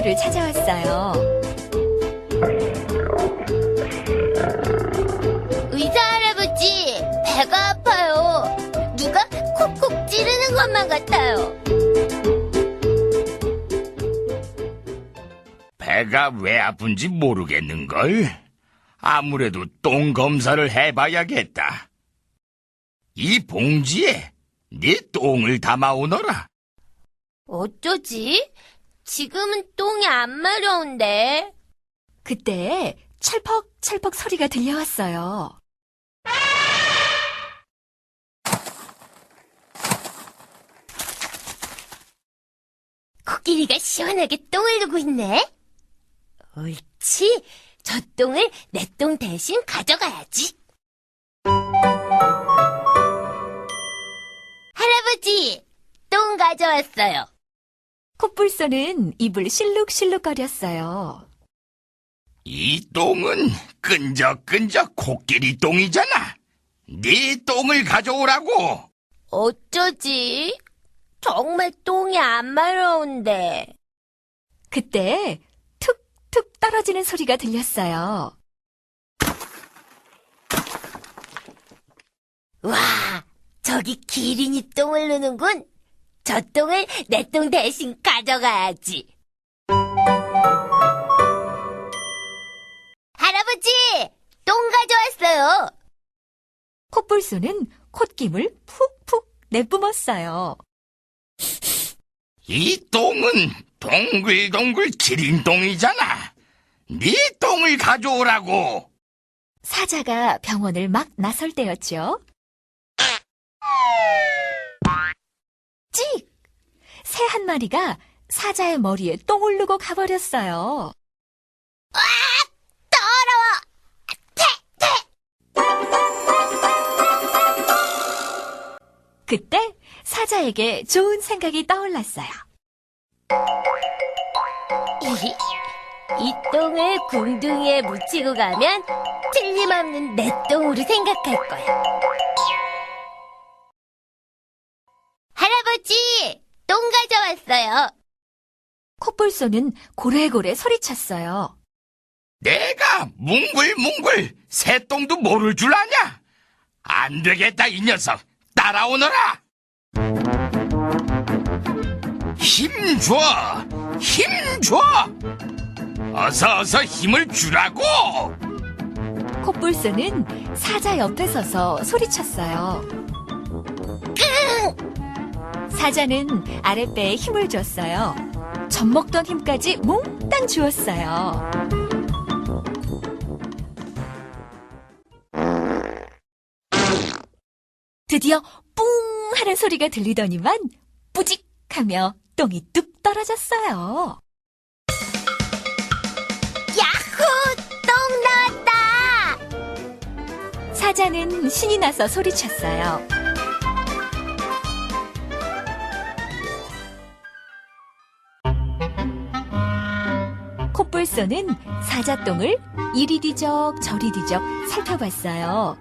장소를 찾아왔어요. 의사 할아버지, 배가 아파요. 누가 콕콕 찌르는 것만 같아요. 배가 왜 아픈지 모르겠는걸? 아무래도 똥 검사를 해봐야겠다. 이 봉지에 네 똥을 담아오너라. 어쩌지? 지금은 똥이 안 마려운데. 그때 철퍽철퍽 소리가 들려왔어요. 코끼리가 시원하게 똥을 누고 있네. 옳지. 저 똥을 내 똥 대신 가져가야지. 할아버지, 똥 가져왔어요. 코뿔소는 입을 실룩실룩거렸어요. 이 똥은 끈적끈적 코끼리 똥이잖아. 네 똥을 가져오라고. 어쩌지? 정말 똥이 안 마려운데. 그때 툭툭 떨어지는 소리가 들렸어요. 와, 저기 기린이 똥을 누는군. 저 똥을 내 똥 대신 가져가야지. 할아버지, 똥 가져왔어요. 코뿔소는 콧김을 푹푹 내뿜었어요. 이 똥은 동글동글 기린똥이잖아. 네 똥을 가져오라고. 사자가 병원을 막 나설 때였죠. 찍! 새 한 마리가 사자의 머리에 똥을 누고 가버렸어요. 더러워. 그때 사자에게 좋은 생각이 떠올랐어요. 이, 이 똥을 궁둥이에 묻히고 가면 틀림없는 내 똥으로 생각할 거야. 가져왔어요. 코뿔소는 고래고래 소리쳤어요. 내가 뭉글뭉글 새똥도 모를 줄 아냐? 안 되겠다, 이 녀석. 따라오너라. 힘 줘! 힘 줘! 어서 어서 힘을 주라고! 코뿔소는 사자 옆에 서서 소리쳤어요. 사자는 아랫배에 힘을 줬어요. 젖 먹던 힘까지 몽땅 주었어요. 드디어 뿡 하는 소리가 들리더니만 뿌직 하며 똥이 뚝 떨어졌어요. 야호! 똥 나왔다! 사자는 신이 나서 소리쳤어요. 콧불소는 사자똥을 이리 뒤적 저리 뒤적 살펴봤어요.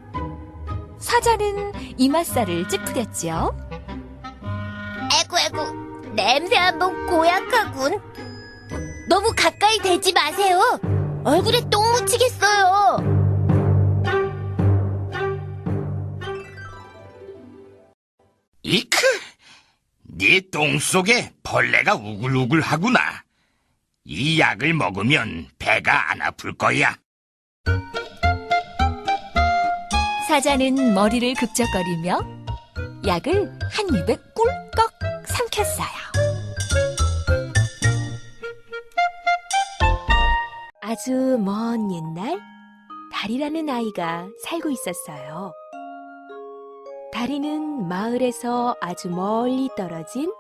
사자는 이맛살을 찌푸렸지요. 에구, 에구, 냄새 한번 고약하군. 너무 가까이 대지 마세요. 얼굴에 똥 묻히겠어요. 이크! 네 똥 속에 벌레가 우글우글하구나. 이 약을 먹으면 배가 안 아플 거야. 사자는 머리를 극적거리며 약을 한 입에 꿀꺽 삼켰어요. 아주 먼 옛날 다리라는 아이가 살고 있었어요. 다리는 마을에서 아주 멀리 떨어진